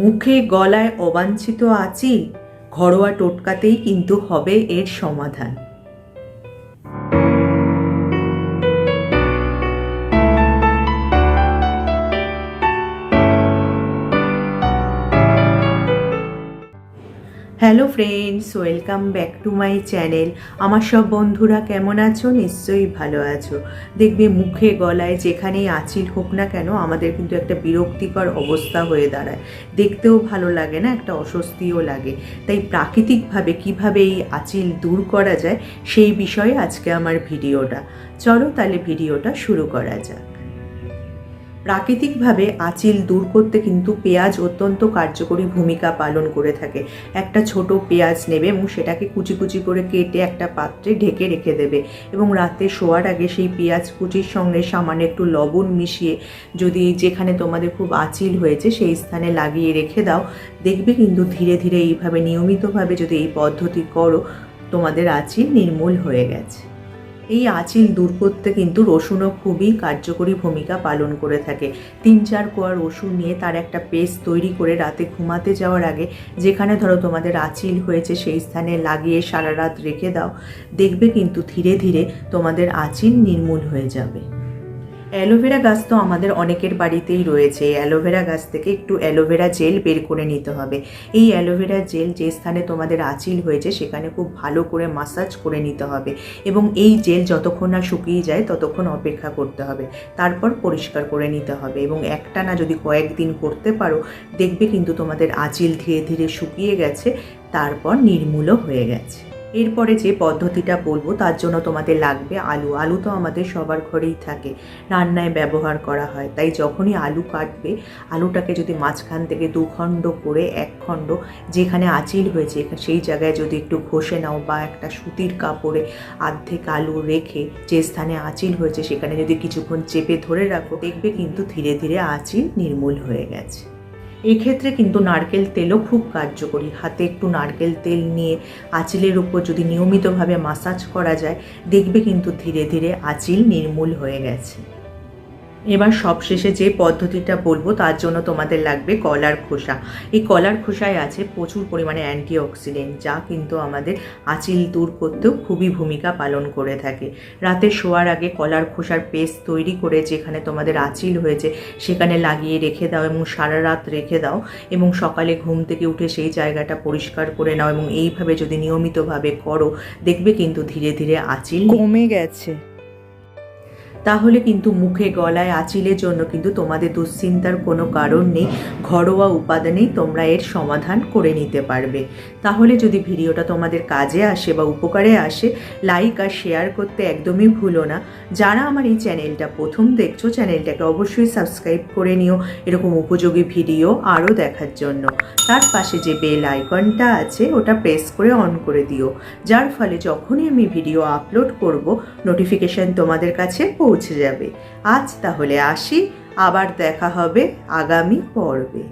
মুখে গলায় অবাঞ্ছিত আচিল ঘরোয়া টোটকাতেই কিন্তু হবে এর সমাধান। Hello friends, welcome back to my channel. আমার সব বন্ধুরা কেমন আছো? নিশ্চয়ই ভালো আছো। দেখবে মুখে গলায় যেখানেই আঁচিল হোক না কেন, আমাদের কিন্তু একটা বিরক্তিকর অবস্থা হয়ে দাঁড়ায়। দেখতেও ভালো লাগে না, একটা অস্বস্তিও লাগে। তাই প্রাকৃতিকভাবে কীভাবে এই আঁচিল দূর করা যায়, সেই বিষয়ে আজকে আমার ভিডিওটা। চলো তাহলে ভিডিওটা শুরু করা যাক। প্রাকৃতিকভাবে আঁচিল দূর করতে কিন্তু পেঁয়াজ অত্যন্ত কার্যকরী ভূমিকা পালন করে থাকে। একটা ছোট পেঁয়াজ নেবে এবং সেটাকে কুচি কুচি করে কেটে একটা পাত্রে ঢেকে রেখে দেবে এবং রাতে শোয়ার আগে সেই পেঁয়াজ কুচির সঙ্গে সামান্য একটু লবণ মিশিয়ে যদি যেখানে তোমাদের খুব আঁচিল হয়েছে সেই স্থানে লাগিয়ে রেখে দাও। দেখবে কিন্তু ধীরে ধীরে এইভাবে নিয়মিতভাবে যদি এই পদ্ধতি করো, তোমাদের আঁচিল নির্মূল হয়ে গেছে। এই আঁচিল দূর করতে কিন্তু রসুনও খুবই কার্যকরী ভূমিকা পালন করে থাকে। তিন চার কোয়া রসুন নিয়ে তার একটা পেস্ট তৈরি করে রাতে ঘুমাতে যাওয়ার আগে যেখানে ধরো তোমাদের আঁচিল হয়েছে সেই স্থানে লাগিয়ে সারা রাত রেখে দাও, দেখবে কিন্তু ধীরে ধীরে তোমাদের আঁচিল নির্মূল হয়ে যাবে। অ্যালোভেরা গাছ তো আমাদের অনেকের বাড়িতেই রয়েছে। অ্যালোভেরা গাছ থেকে একটু অ্যালোভেরা জেল বের করে নিতে হবে। এই অ্যালোভেরা জেল যে স্থানে তোমাদের আঁচিল হয়েছে, সেখানে খুব ভালো করে মাসাজ করে নিতে হবে এবং এই জেল যতক্ষণ না শুকিয়ে যায়, ততক্ষণ অপেক্ষা করতে হবে। তারপর পরিষ্কার করে নিতে হবে এবং একটা না যদি কয়েকদিন করতে পারো, দেখবে কিন্তু তোমাদের আঁচিল ধীরে ধীরে শুকিয়ে গেছে, তারপর নির্মূলও হয়ে গেছে। এরপরে যে পদ্ধতিটা বলব, তার জন্য তোমাদের লাগবে আলু। আলু তো আমাদের সবার ঘরেই থাকে, রান্নায় ব্যবহার করা হয়। তাই যখনই আলু কাটবে, আলুটাকে যদি মাঝখান থেকে দু খণ্ড করে এক খণ্ড যেখানে আঁচিল হয়েছে সেই জায়গায় যদি একটু ঘষে নাও বা একটা সুতির কাপড়ে আর্ধেক আলু রেখে যে স্থানে আঁচিল হয়েছে, সেখানে যদি কিছুক্ষণ চেপে ধরে রাখো, দেখবে কিন্তু ধীরে ধীরে আঁচিল নির্মূল হয়ে গেছে। এক্ষেত্রে কিন্তু নারকেল তেলও খুব কার্যকরী। হাতে একটু নারকেল তেল নিয়ে আঁচিলের উপর যদি নিয়মিতভাবে মাসাজ করা যায়, দেখবে কিন্তু ধীরে ধীরে আঁচিল নির্মূল হয়ে গেছে। এবার সবশেষে যে পদ্ধতিটা বলব, তার জন্য তোমাদের লাগবে কলার খোসা। এই কলার খোসায় আছে প্রচুর পরিমাণে অ্যান্টিঅক্সিডেন্ট, যা কিন্তু আমাদের আঁচিল দূর করতেও খুবই ভূমিকা পালন করে থাকে। রাতে শোয়ার আগে কলার খোসার পেস্ট তৈরি করে যেখানে তোমাদের আঁচিল হয়েছে, সেখানে লাগিয়ে রেখে দাও এবং সারা রাত রেখে দাও এবং সকালে ঘুম থেকে উঠে সেই জায়গাটা পরিষ্কার করে নাও এবং এইভাবে যদি নিয়মিতভাবে করো, দেখবে কিন্তু ধীরে ধীরে আঁচিল কমে গেছে। তাহলে কিন্তু মুখে গলায় আঁচিলের জন্য কিন্তু তোমাদের দুশ্চিন্তার কোনো কারণ নেই। ঘরোয়া উপাদানেই তোমরা এর সমাধান করে নিতে পারবে। তাহলে যদি ভিডিওটা তোমাদের কাজে আসে বা উপকারে আসে লাইক আর শেয়ার করতে একদমই ভুলো না। যারা আমার এই চ্যানেলটা প্রথম দেখছ, চ্যানেলটাকে অবশ্যই সাবস্ক্রাইব করে নিও। এরকম উপযোগী ভিডিও আরও দেখার জন্য। তার পাশে যে বেল আইকনটা আছে, ওটা প্রেস করে অন করে দিও। যার ফলে যখনই আমি ভিডিও আপলোড করব নোটিফিকেশান তোমাদের কাছে পৌঁছে যাবে। আজ তাহলে আসি আবার দেখা হবে আগামী পর্বে।